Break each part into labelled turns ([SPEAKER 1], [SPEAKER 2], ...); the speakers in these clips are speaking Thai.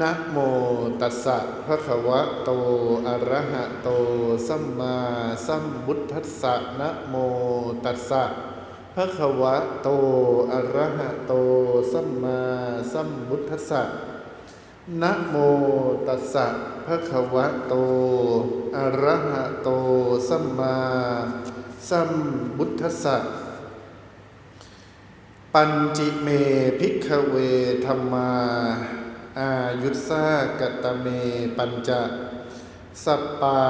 [SPEAKER 1] นะโมตัสสะภะคะวะโต อะระหะโต สัมมาสัมพุทธัสสะนะโมตัสสะภะคะวะโต อะระหะโต สัมมาสัมพุทธัสสะนะโมตัสสะภะคะวะโต อะระหะโต สัมมาสัมพุทธัสสะปัญจิเมพิกขเวธรรมา อายุสากตเมปัญจะสปา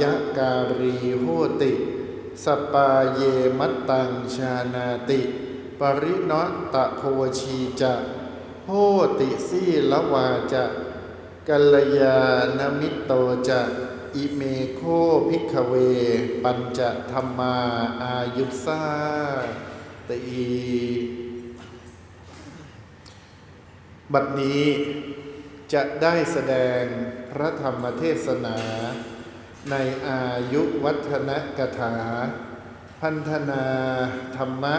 [SPEAKER 1] ยการีโหติ สปาเยมัตตังชานาติ ปริณตตะโพชีจะโหติสีละวาจะกัลยาณมิตโตจะอิเมโคพิกเว ปัญจธรรมาอายุสาติบัดนี้ จะได้แสดงพระธรรมเทศนา ในอายุวัฒนกถา พันธนาธรรมะ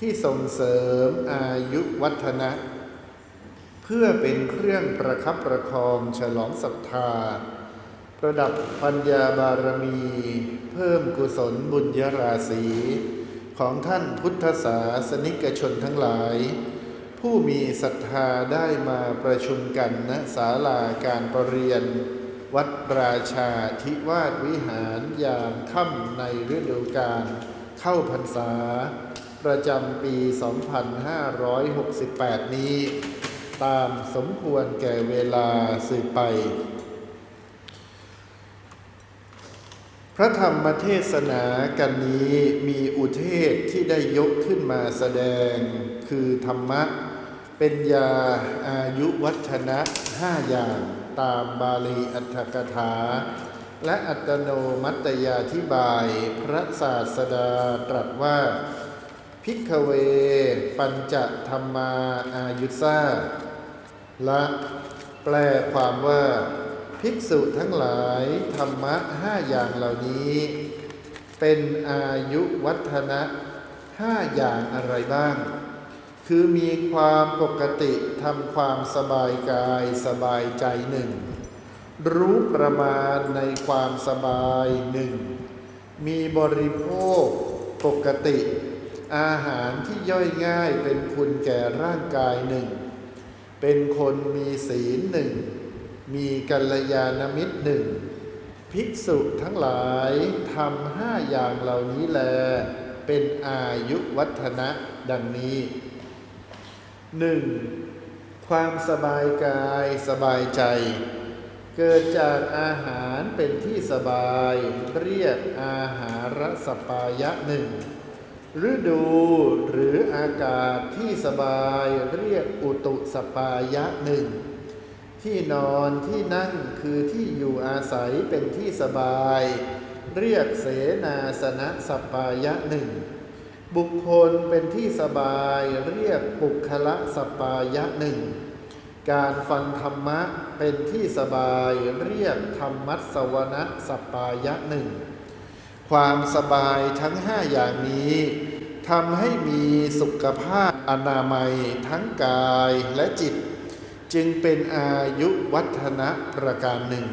[SPEAKER 1] ที่ส่งเสริมอายุวัฒนะ เพื่อเป็นเครื่องประคับประคองฉลองศรัทธา ประดับปัญญาบารมี เพิ่มกุศลบุญยราศีของท่านพุทธศาสนิกชนทั้งหลาย ผู้มีศรัทธาได้มาประชุมกันณศาลาการประเรียน วัดราชาธิวาสวิหารยามค่ำในฤดูกาลเข้าพรรษา ประจำปี 2568 นี้ ตามสมควรแก่เวลาสืบไป พระธรรมเทศนากันนี้มีอุเทศที่ได้ยกขึ้นมาแสดง คือธรรมะ เป็นยาอายุวัฒนะห้าอย่างตามบาลีอัตถกถา และอัตโนมัตยาธิบายพระศาสดาตรัสว่า พิกเว ปัญจธรรมาอายุซาและ แปลความว่า ภิกษุทั้งหลายธรรมะห้าอย่างเหล่านี้ เป็นอายุวัฒนะห้าอย่างอะไรบ้าง คือมีความปกติทำความสบายกายสบายใจหนึ่งรู้ประมาณในความสบายหนึ่งมีบริโภคปกติ อาหารที่ย่อยง่ายเป็นคุณแก่ร่างกายหนึ่งเป็นคนมีศีลหนึ่ง มีกัลยาณมิตรหนึ่ง ภิกษุทั้งหลายทำห้าอย่างเหล่านี้แล เป็นอายุวัฒนะดังนี้หนึ่งความสบายกายสบายใจ เกิดจากอาหารเป็นที่สบาย เรียกอาหารสปายะหนึ่งฤดูหรืออากาศที่สบายเรียกอุตุสปายะหนึ่ง ที่นอนที่นั่งคือที่อยู่อาศัยเป็นที่สบาย เรียกเสนาสนะสปายะหนึ่ง บุคคลเป็นที่สบาย เรียกปุคละสปายะหนึ่ง การฟังธรรมะเป็นที่สบาย เรียกธรรมัสวนะสปายะหนึ่ง ความสบายทั้งห้าอย่างนี้ทำให้มีสุขภาพอนามัยทั้งกายและจิต จึงเป็นอายุวัฒนะประการหนึ่ง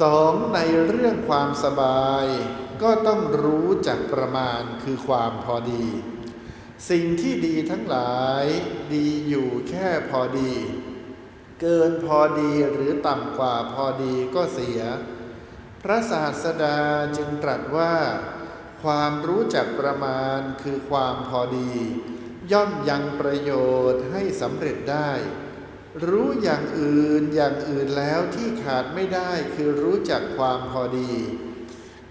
[SPEAKER 1] สองในเรื่องความสบาย ก็ต้องรู้จักประมาณคือความพอดี สิ่งที่ดีทั้งหลายดีอยู่แค่พอดี เกินพอดีหรือต่ำกว่าพอดีก็เสีย พระศาสดาจึงตรัสว่า ความรู้จักประมาณคือความพอดี ย่อมยังประโยชน์ให้สำเร็จได้ รู้อย่างอื่นอย่างอื่นแล้วที่ขาดไม่ได้คือรู้จักความพอดี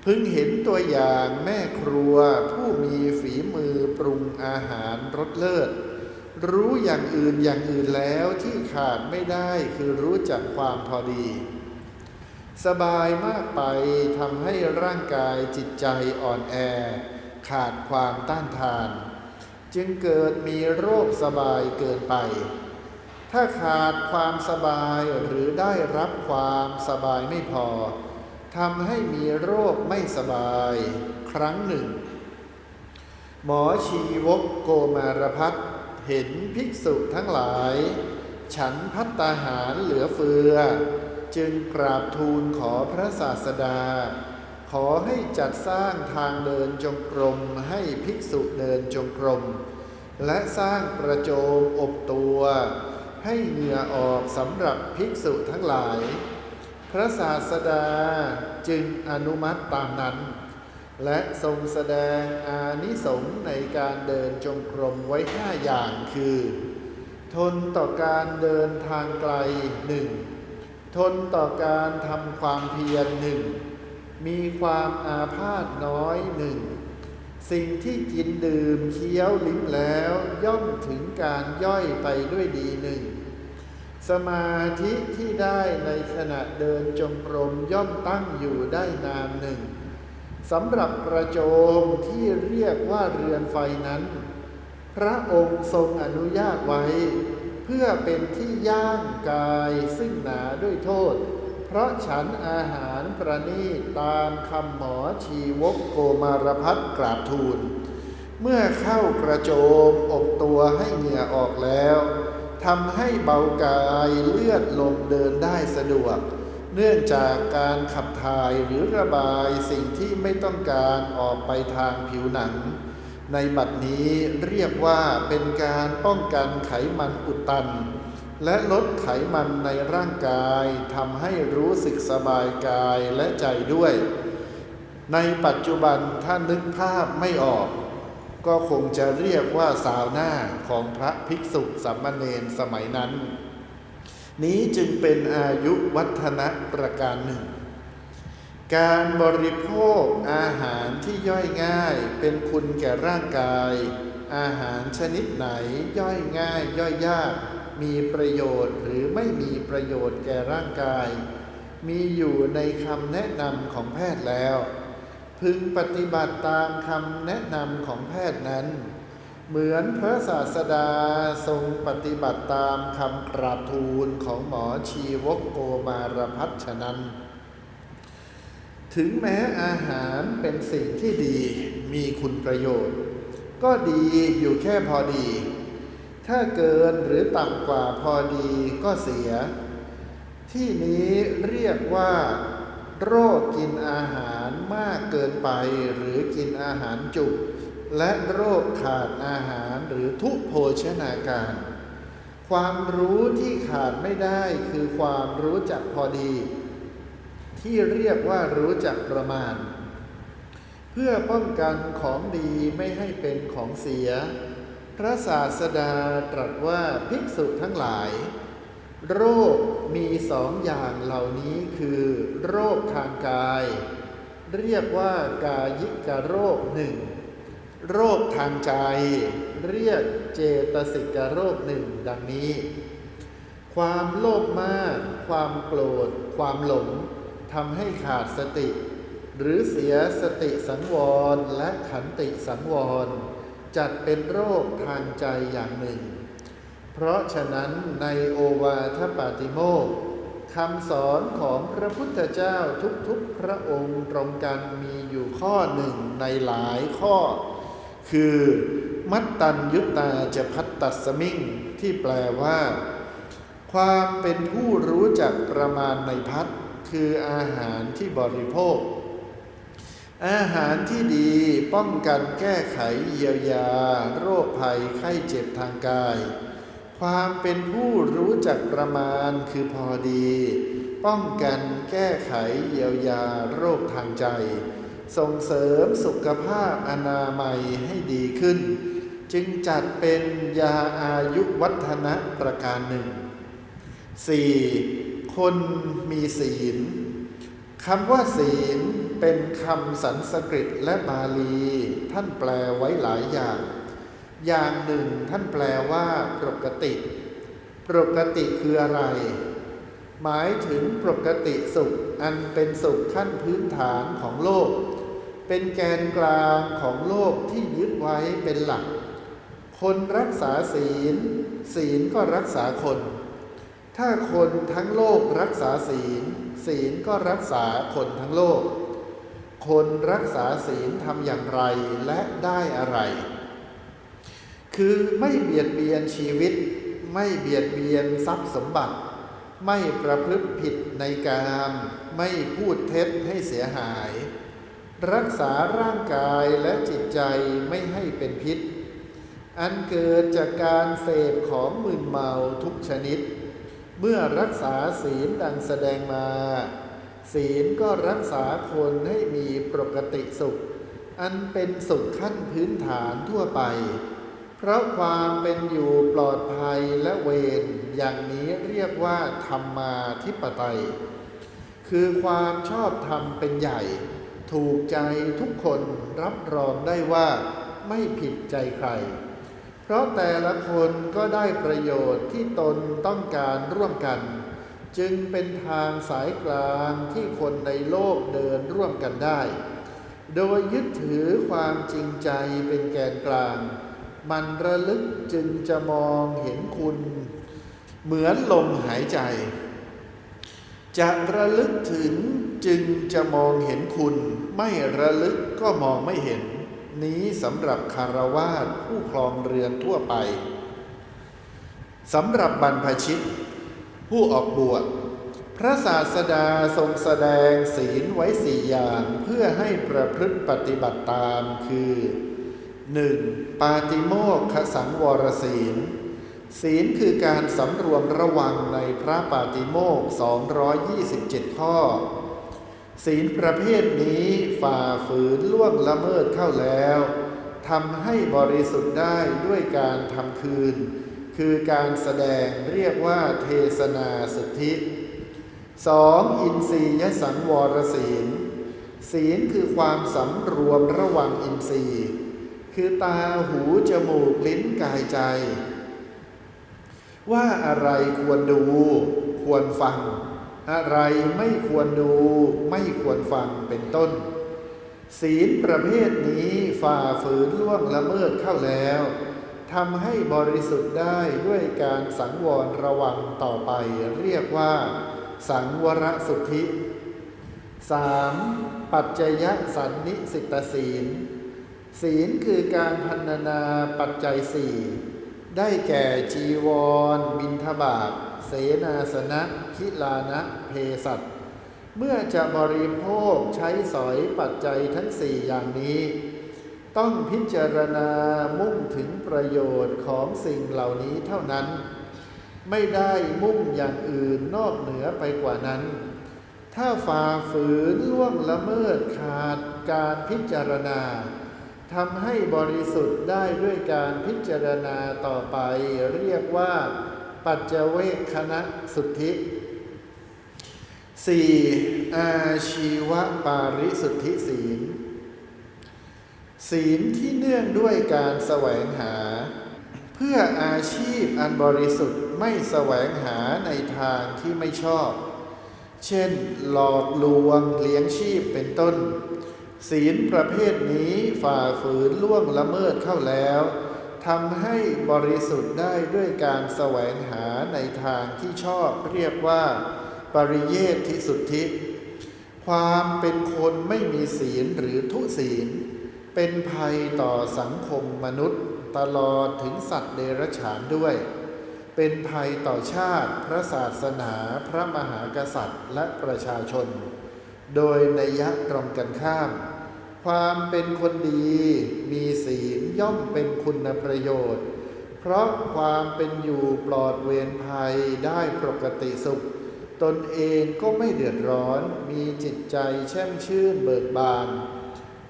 [SPEAKER 1] พึงเห็นตัวอย่างแม่ครัว ผู้มีฝีมือปรุงอาหารรสเลิศ รู้อย่างอื่นอย่างอื่นแล้วที่ขาดไม่ได้คือรู้จักความพอดี สบายมากไปทำให้ร่างกายจิตใจอ่อนแอ ขาดความต้านทาน จึงเกิดมีโรคสบายเกินไป ถ้าขาดความสบายหรือได้รับความสบายไม่พอทำให้มีโรคไม่สบายครั้งหนึ่ง หมอชีวกโกมารพัฒเห็นภิกษุทั้งหลาย ฉันพัตตาหารเหลือเฟือ จึงกราบทูลขอพระศาสดา ขอให้จัดสร้างทางเดินจงกรมให้ภิกษุเดินจงกรม และสร้างประโจมอบตัว ให้เหงื่อออกสำหรับภิกษุทั้งหลาย พระศาสดาจึงอนุมัติตามนั้น และทรงแสดงอานิสงส์ในการเดินจงกรมไว้ห้าอย่างคือ ทนต่อการเดินทางไกลหนึ่งทนต่อการทำความเพียรหนึ่งมีความอาพาธน้อยหนึ่ง สิ่งที่กินดื่มเคี้ยวลิ้มแล้วย่อมถึงการย่อยไปด้วยดีหนึ่ง สมาธิที่ได้ในขณะเดินจงกรมย่อมตั้งอยู่ได้นานหนึ่งสำหรับกระโจมที่เรียกว่าเรือนไฟนั้น พระองค์ทรงอนุญาตไว้ เพื่อเป็นที่ย่างกายซึ่งหนาด้วยโทษ เพราะฉันอาหารประนีตตามคำหมอชีวกโกมารพัฒกราบทูล เมื่อเข้ากระโจมอบตัวให้เหงื่อออกแล้วทำให้เบากายเลือดลมเดินได้สะดวก เนื่องจากการขับถ่ายหรือระบายสิ่งที่ไม่ต้องการออกไปทางผิวหนัง ในบัดนี้เรียกว่าเป็นการป้องกันไขมันอุดตัน และลดไขมันในร่างกายทำให้รู้สึกสบายกายและใจด้วย ในปัจจุบันถ้านึกภาพไม่ออก ก็คงจะเรียกว่าสาวหน้าของพระภิกษุสามเณรสมัยนั้น นี้จึงเป็นอายุวัฒนะประการหนึ่ง การบริโภคอาหารที่ย่อยง่ายเป็นคุณแก่ร่างกาย อาหารชนิดไหนย่อยง่ายย่อยยาก มีประโยชน์หรือไม่มีประโยชน์แก่ร่างกาย มีอยู่ในคำแนะนำของแพทย์แล้ว พึงปฏิบัติตามคำแนะนำของแพทย์นั้น เหมือนพระศาสดาทรงปฏิบัติตามคำกราบทูลของหมอชีวกโกมารพัฒฉะนั้นถึงแม้อาหารเป็นสิ่งที่ดีมีคุณประโยชน์ ก็ดีอยู่แค่พอดี ถ้าเกินหรือต่ำกว่าพอดีก็เสีย ที่นี้เรียกว่า โรคกินอาหารมากเกินไปหรือกินอาหารจุก และโรคขาดอาหารหรือทุพโภชนาการ ความรู้ที่ขาดไม่ได้คือความรู้จักพอดี ที่เรียกว่ารู้จักประมาณ เพื่อป้องกันของดีไม่ให้เป็นของเสีย พระศาสดาตรัสว่าภิกษุทั้งหลาย โรคมีสองอย่างเหล่านี้คือ โรคทางกาย เรียกว่ากายิกโรคหนึ่งโรคทางใจ เรียกเจตสิกโรคหนึ่งดังนี้ ความโลภมาก ความโกรธ ความหลงทำให้ขาดสติ หรือเสียสติสังวรและขันติสังวร จัดเป็นโรคทางใจอย่างหนึ่ง เพราะฉะนั้นในโอวาทปาติโมกคำสอนของพระพุทธเจ้าทุกๆพระองค์ตรงกันมีอยู่ข้อหนึ่งในหลายข้อ คือมัตตัญยุตตาจะพัตตัสมิงที่แปลว่า ความเป็นผู้รู้จักประมาณในพัดคืออาหารที่บริโภค อาหารที่ดีป้องกันแก้ไขเยียวยา โรคภัยไข้เจ็บทางกาย ความเป็นผู้รู้จักประมาณคือพอดี ป้องกันแก้ไขเยียวยาโรคทางใจ ส่งเสริมสุขภาพอนามัยให้ดีขึ้น จึงจัดเป็นยาอายุวัฒนะประการหนึ่ง 4. คนมีศีลคำว่าศีล เป็นคำสันสกฤตและบาลี ท่านแปลไว้หลายอย่าง อย่างหนึ่งท่านแปลว่าปกติ ปกติคืออะไร หมายถึงปกติสุขอันเป็นสุขขั้นพื้นฐานของโลก เป็นแกนกลางของโลกที่ยึดไว้เป็นหลัก คนรักษาศีล ศีลก็รักษาคน ถ้าคนทั้งโลกรักษาศีลศีลก็รักษาคนทั้งโลก คนรักษาศีลทำอย่างไรและได้อะไร คือไม่เบียดเบียนชีวิต ไม่เบียดเบียนทรัพย์สมบัติ ไม่ประพฤติผิดในกามไม่พูดเท็จให้เสียหาย รักษาร่างกายและจิตใจไม่ให้เป็นพิษ อันเกิดจากการเสพของมึนเมาทุกชนิด เมื่อรักษาศีลดังแสดงมา ศีลก็รักษาคนให้มีปกติสุข อันเป็นสุขขั้นพื้นฐานทั่วไป เพราะความเป็นอยู่ปลอดภัยและเวรอย่างนี้เรียกว่าธรรมาธิปไตย คือความชอบธรรมเป็นใหญ่ ถูกใจทุกคนรับรองได้ว่าไม่ผิดใจใคร เพราะแต่ละคนก็ได้ประโยชน์ที่ตนต้องการร่วมกัน จึงเป็นทางสายกลางที่คนในโลกเดินร่วมกันได้ โดยยึดถือความจริงใจเป็นแกนกลาง มันระลึกจึงจะมองเห็นคุณ เหมือนลมหายใจ จะระลึกถึงจึงจะมองเห็นคุณ ไม่ระลึกก็มองไม่เห็น นี้สำหรับคารวาสผู้ครองเรือนทั่วไปสำหรับบรรพชิต ผู้ออกบวชพระศาสดาทรงแสดงศีลไว้สี่อย่างเพื่อให้ประพฤติปฏิบัติตามคือ 1. ปาติโมกขสังวรศีล ศีลคือการสำรวมระวังในพระปาติโมก227 ข้อ ศีลประเภทนี้ฝ่าฝืนล่วงละเมิดเข้าแล้วทำให้บริสุทธิ์ได้ด้วยการทำคืน คือการแสดงเรียกว่าเทศนาสุทธิ 2. อินทรียสังวรศีล ศีลคือความสำรวมระวังอินทรีย์ คือตาหูจมูกลิ้นกายใจ ว่าอะไรควรดู ควรฟัง อะไรไม่ควรดู ไม่ควรฟังเป็นต้น ศีลประเภทนี้ฝ่าฝืนล่วงละเมิดเข้าแล้ว ทำให้บริสุทธิ์ได้ด้วยการสังวรระวังต่อไป เรียกว่า สังวรสุทธิ 3. ปัจจยสันนิสิตศีล ศีลคือการพันนาปัจจัยสี่ได้แก่จีวร บินทบาทเสนาสนะคิลานะเพสัตเมื่อจะบริโภคใช้สอยปัจจัยทั้งสี่อย่างนี้ ต้องพิจารณามุ่งถึงประโยชน์ของสิ่งเหล่านี้เท่านั้น ไม่ได้มุ่งอย่างอื่นนอกเหนือไปกว่านั้น ถ้าฝ่าฝืนล่วงละเมิดขาดการพิจารณาทำให้บริสุทธิ์ได้ด้วยการพิจารณาต่อไป เรียกว่า ปัจเจเวคคณะสุทธิ 4. อาชีวปาริสุทธิศีล ศีลที่เนื่องด้วยการแสวงหา เพื่ออาชีพอันบริสุทธิ์ไม่แสวงหาในทางที่ไม่ชอบ เช่น หลอกลวงเลี้ยงชีพเป็นต้น ศีลประเภทนี้ฝ่าฝืนล่วงละเมิดเข้าแล้วทำให้บริสุทธิ์ได้ด้วยการแสวงหาในทางที่ชอบเรียกว่า ปริเยทิสุทธิ ความเป็นคนไม่มีศีลหรือทุศีล เป็นภัยต่อสังคมมนุษย์ ตลอดถึงสัตว์เดรัจฉานด้วย เป็นภัยต่อชาติ พระศาสนา พระมหากษัตริย์และประชาชน โดยนัยยะตรงกันข้าม ความเป็นคนดี มีศีลย่อมเป็นคุณประโยชน์ เพราะความเป็นอยู่ปลอดเวรภัยได้ปกติสุข ตนเองก็ไม่เดือดร้อน มีจิตใจแช่มชื่นเบิกบาน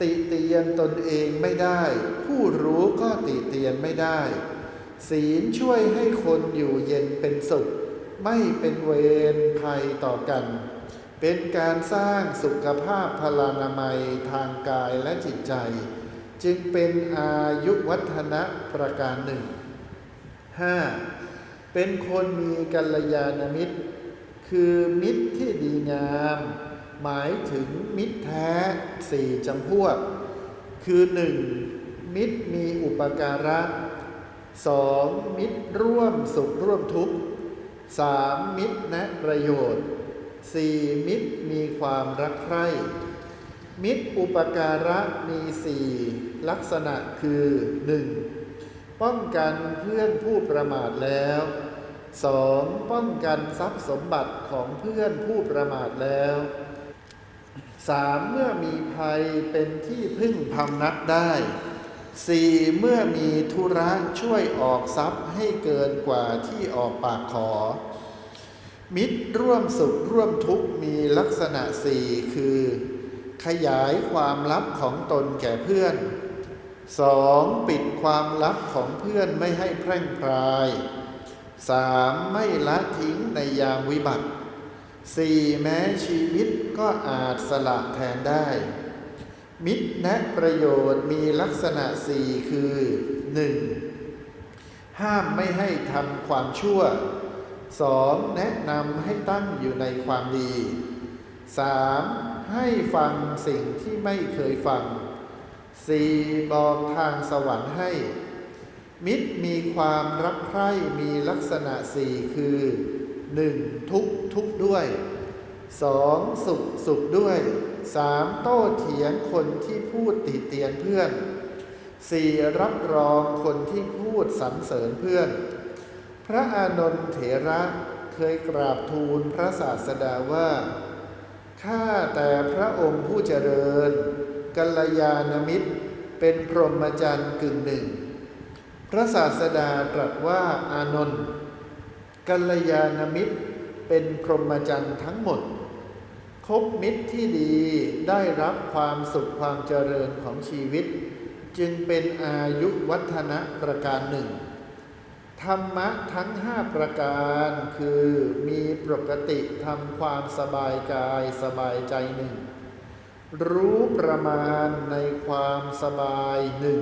[SPEAKER 1] ติเตียนตนเองไม่ได้ ผู้รู้ก็ติเตียนไม่ได้ ศีลช่วยให้คนอยู่เย็นเป็นสุข ไม่เป็นเวรภัยต่อกัน เป็นการสร้างสุขภาพพลานามัยทางกายและจิตใจ จึงเป็นอายุวัฒนะประการหนึ่ง 5. เป็นคนมีกัลยาณมิตร คือมิตรที่ดีงาม หมายถึงมิตรแท้สี่จำพวก คือ 1. มิตรมีอุปการะ 2. มิตรร่วมสุขร่วมทุกข์ 3. มิตรแนะประโยชน์ 4. มิตรมีความรักใคร่ มิตรอุปการะมีสี่ลักษณะคือ 1. ป้องกันเพื่อนผู้ประมาทแล้วสองป้องกันทรัพย์สมบัติของเพื่อนผู้ประมาทแล้ว สามเมื่อมีภัยเป็นที่พึ่งพำนักได้สี่เมื่อมีธุระช่วยออกทรัพย์ให้เกินกว่าที่ออกปากขอ มิตรร่วมสุขร่วมทุกข์มีลักษณะสี่คือ ขยายความลับของตนแก่เพื่อนสองปิดความลับของเพื่อนไม่ให้แพร่งพรายสามไม่ละทิ้งในยามวิบัติ สี่แม้ชีวิตก็อาจสละแทนได้ มิตรแนะประโยชน์มีลักษณะสี่คือหนึ่งห้ามไม่ให้ทำความชั่วสองแนะนำให้ตั้งอยู่ในความดีสามให้ฟังสิ่งที่ไม่เคยฟังสี่บอกทางสวรรค์ให้ มิตรมีความรักใคร่มีลักษณะสี่คือหนึ่งทุกข ทุกข์ด้วยสองสุขสุขด้วยสามโต้เถียงคนที่พูดติเตียนเพื่อนสี่รับรองคนที่พูดสรรเสริญเพื่อน พระอานนท์เถระเคยกราบทูลพระศาสดาว่า ข้าแต่พระองค์ผู้เจริญ กัลยาณมิตร เป็นพรหมจรรย์กึ่งหนึ่ง พระศาสดาตรัสว่าอานนท์กัลยาณมิตร เป็นพรหมจรรย์ทั้งหมด คบมิตรที่ดีได้รับความสุขความเจริญของชีวิต จึงเป็นอายุวัฒนะประการหนึ่ง ธรรมะทั้งห้าประการคือมีปกติทำความสบายกายสบายใจหนึ่ง รู้ประมาณในความสบายหนึ่ง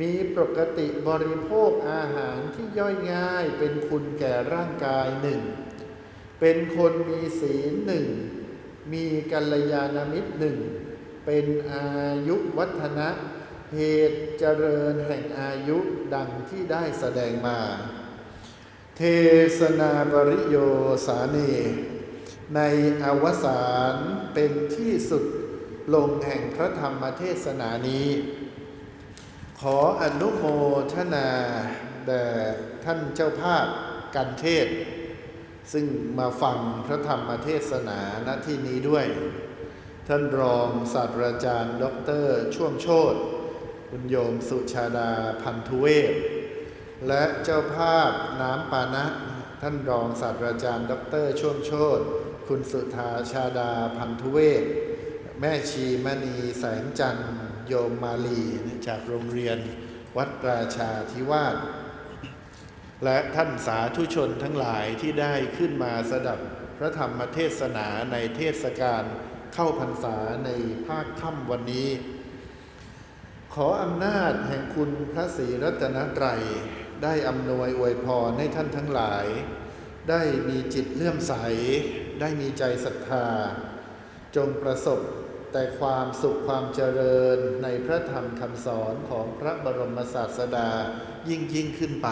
[SPEAKER 1] มีปกติบริโภคอาหารที่ย่อยง่ายเป็นคุณแก่ร่างกายหนึ่ง เป็นคนมีศีลหนึ่ง มีกัลยาณมิตรหนึ่ง เป็นอายุวัฒนะเหตุเจริญแห่งอายุดังที่ได้แสดงมา เทศนาบริโยสาเนในอวสานเป็นที่สุดลงแห่งพระธรรมเทศนานี้ ขออนุโมทนา แด่ท่านเจ้าภาพกันเทศ ซึ่งมาฟังพระธรรมเทศนาณที่นี้ด้วย ท่านรองศาสตราจารย์ ดร ช่วงโชตคุณโยมสุชาดาพันธุเวศและเจ้าภาพน้ำปานะ ท่านรองศาสตราจารย์ ดร ช่วงโชตคุณสุธาชาดาพันธุเวศแม่ชีมณีแสงจันทร์โยมมาลีจากโรงเรียน วัดราชาธิวาส และท่านสาธุชนทั้งหลายที่ได้ขึ้นมาสดับพระธรรมเทศนาในเทศกาลเข้าพรรษาในภาคค่ำวันนี้ ขออำนาจแห่งคุณพระศรีรัตนตรัย ได้อำนวยอวยพรให้ท่านทั้งหลาย ได้มีจิตเลื่อมใส ได้มีใจศรัทธา จงประสบแต่ความสุขความเจริญในพระธรรมคำสอนของพระบรมศาสดายิ่งยิ่งขึ้นไป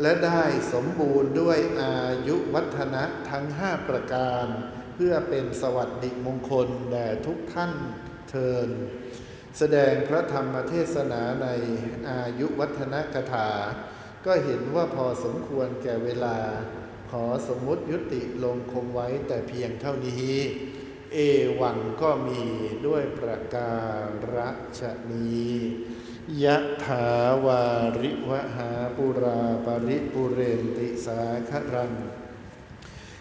[SPEAKER 1] และได้สมบูรณ์ด้วยอายุวัฒนะทั้งห้าประการ เพื่อเป็นสวัสดิมงคลแด่ทุกท่านเทิน แสดงพระธรรมเทศนาในอายุวัฒนกถา ก็เห็นว่าพอสมควรแก่เวลา ขอสมมุติยุติลงคงไว้แต่เพียงเท่านี้ เอวังก็มีด้วยประการฉนี้ ยะถาวาริวหาปุราปริปุเรนติสาครัง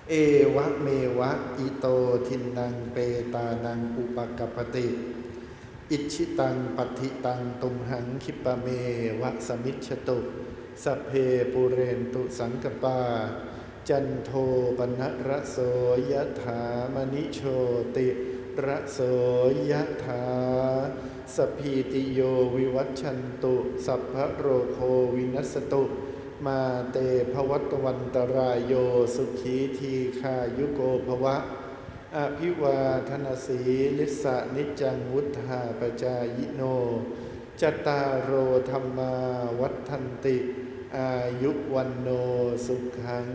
[SPEAKER 1] เอวะเมวะอิโตทินนังเปตานังอุปกปปติ อิชิตังปัติตังตุมหังคิปะเมวะสมิชตุสเพปุเรนตุสังกปา จันโทปนะระโสยะถามณิโชติระโสยะถา สพีติโยวิวัชชันตุ สัพพะโรโควินัสตุ มาเตภวัตวันตรายโยสุขีทีคายุโกภวะ อภิวาทนาสีลิสะนิจังวุธาปจายโน จตารโรธรรมาวัฏทันติ อายุวันโนสุขัง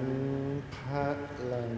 [SPEAKER 1] พระลัง